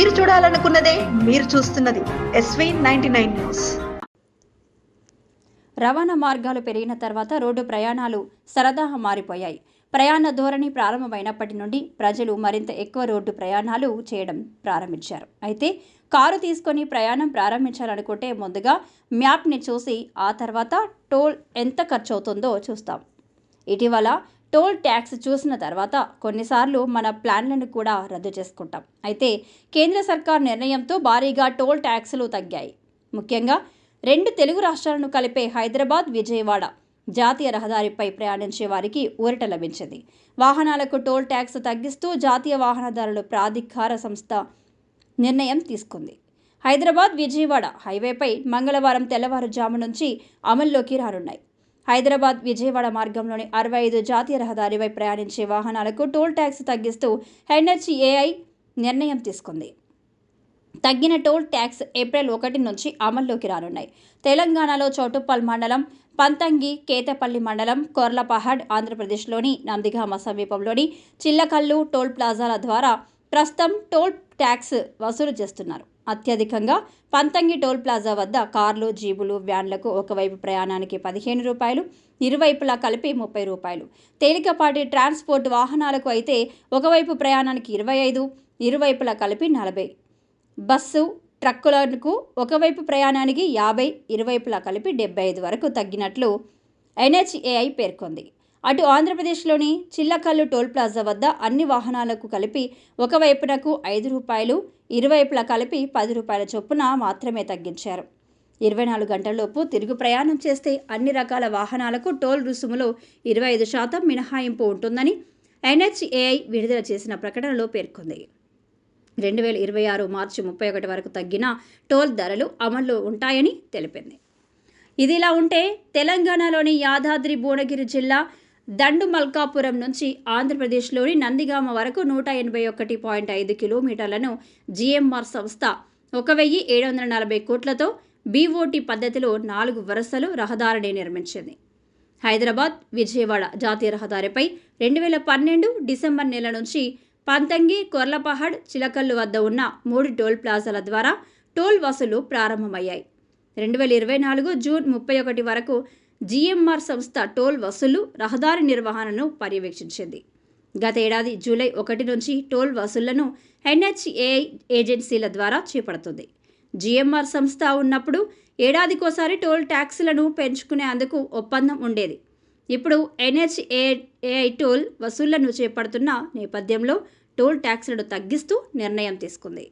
మీరు చూడాలనుకున్నదే మీరు చూస్తున్నది ఎస్వీ నైన్టీ నైన్ న్యూస్ రవాణా మార్గాలు పెరిగిన తర్వాత రోడ్డు ప్రయాణాలు సరదాగా మారిపోయాయి. ప్రయాణ ధోరణి ప్రారంభమైనప్పటి నుండి ప్రజలు మరింత ఎక్కువ రోడ్డు ప్రయాణాలు చేయడం ప్రారంభించారు. అయితే కారు తీసుకొని ప్రయాణం ప్రారంభించాలనుకుంటే ముందుగా మ్యాప్ని చూసి ఆ తర్వాత టోల్ ఎంత ఖర్చు అవుతుందో చూస్తాం. ఇటీవల టోల్ ట్యాక్స్ చూసిన తర్వాత కొన్నిసార్లు మన ప్లాన్లను కూడా రద్దు చేసుకుంటాం. అయితే కేంద్ర సర్కార్ నిర్ణయంతో భారీగా టోల్ ట్యాక్సులు తగ్గాయి. ముఖ్యంగా రెండు తెలుగు రాష్ట్రాలను కలిపే హైదరాబాద్ విజయవాడ జాతీయ రహదారిపై ప్రయాణించే వారికి ఊరట లభించింది. వాహనాలకు టోల్ ట్యాక్స్ తగ్గిస్తూ జాతీయ వాహనదారుల ప్రాధికార సంస్థ నిర్ణయం తీసుకుంది. హైదరాబాద్ విజయవాడ హైవేపై మంగళవారం తెల్లవారుజాము నుంచి అమల్లోకి రానున్నాయి. హైదరాబాద్ విజయవాడ మార్గంలోని అరవై ఐదు జాతీయ రహదారిపై ప్రయాణించే వాహనాలకు టోల్ ట్యాక్స్ తగ్గిస్తూ ఎన్హెచ్ఏఐ నిర్ణయం తీసుకుంది. తగ్గిన టోల్ ట్యాక్స్ ఏప్రిల్ ఒకటి నుంచి అమల్లోకి రానున్నాయి. తెలంగాణలో చౌటుప్పల్ మండలం పంతంగి కేతపల్లి మండలం కొర్లపహాడ్ ఆంధ్రప్రదేశ్లోని నందిగామ సమీపంలోని చిల్లకల్లు టోల్ ప్లాజాల ద్వారా ప్రస్తుతం టోల్ ట్యాక్స్ వసూలు చేస్తున్నారు. అత్యధికంగా పంతంగి టోల్ ప్లాజా వద్ద కార్లు జీబులు వ్యాన్లకు ఒకవైపు ప్రయాణానికి పదిహేను రూపాయలు ఇరువైపులా కలిపి ముప్పై రూపాయలు. తేలికపాటి ట్రాన్స్పోర్ట్ వాహనాలకు అయితే ఒకవైపు ప్రయాణానికి ఇరవై ఐదు ఇరువైపులా కలిపి నలభై. బస్సు ట్రక్కులకు ఒకవైపు ప్రయాణానికి యాభై ఇరువైపులా కలిపి డెబ్బై ఐదు వరకు తగ్గినట్లు ఎన్హెచ్ఏఐ పేర్కొంది. అటు ఆంధ్రప్రదేశ్లోని చిల్లకల్లు టోల్ ప్లాజా వద్ద అన్ని వాహనాలకు కలిపి ఒకవైపునకు ఐదు రూపాయలు ఇరువైపులా కలిపి పది రూపాయల చొప్పున మాత్రమే తగ్గించారు. ఇరవై నాలుగు గంటలలోపు తిరుగు ప్రయాణం చేస్తే అన్ని రకాల వాహనాలకు టోల్ రుసుములో ఇరవై ఐదు శాతం మినహాయింపు ఉంటుందని ఎన్హెచ్ఏఐ విడుదల చేసిన ప్రకటనలో పేర్కొంది. రెండు వేల ఇరవై ఆరు మార్చి ముప్పై ఒకటి వరకు తగ్గిన టోల్ ధరలు అమల్లో ఉంటాయని తెలిపింది. ఇదిలా ఉంటే తెలంగాణలోని యాదాద్రి భువనగిరి జిల్లా దండు మల్కాపురం నుంచి ఆంధ్రప్రదేశ్లోని నందిగామ వరకు నూట ఎనభై ఒకటి పాయింట్ ఐదు కిలోమీటర్లను జిఎంఆర్ సంస్థ ఒక వెయ్యి ఏడు వందల నలభై కోట్లతో బీఓటీ పద్ధతిలో నాలుగు వరుసలు రహదారిని నిర్మించింది. హైదరాబాద్ విజయవాడ జాతీయ రహదారిపై రెండు వేల పన్నెండు డిసెంబర్ నెల నుంచి పంతంగి కొర్లపహాడ్ చిలకల్లు వద్ద ఉన్న మూడు టోల్ ప్లాజాల ద్వారా టోల్ వసూలు ప్రారంభమయ్యాయి. రెండు వేల ఇరవై నాలుగు జూన్ ముప్పై ఒకటి వరకు జిఎంఆర్ సంస్థ టోల్ వసూలు రహదారి నిర్వహణను పర్యవేక్షించింది. గత ఏడాది జూలై ఒకటి నుంచి టోల్ వసూళ్ళను ఎన్హెచ్ఏ ఏజెన్సీల ద్వారా చేపడుతుంది. జీఎంఆర్ సంస్థ ఉన్నప్పుడు ఏడాదికోసారి టోల్ ట్యాక్సులను పెంచుకునేందుకు ఒప్పందం ఉండేది. ఇప్పుడు ఎన్హెచ్ఏఐ టోల్ వసూళ్ళను చేపడుతున్న నేపథ్యంలో టోల్ ట్యాక్సులను తగ్గిస్తూ నిర్ణయం తీసుకుంది.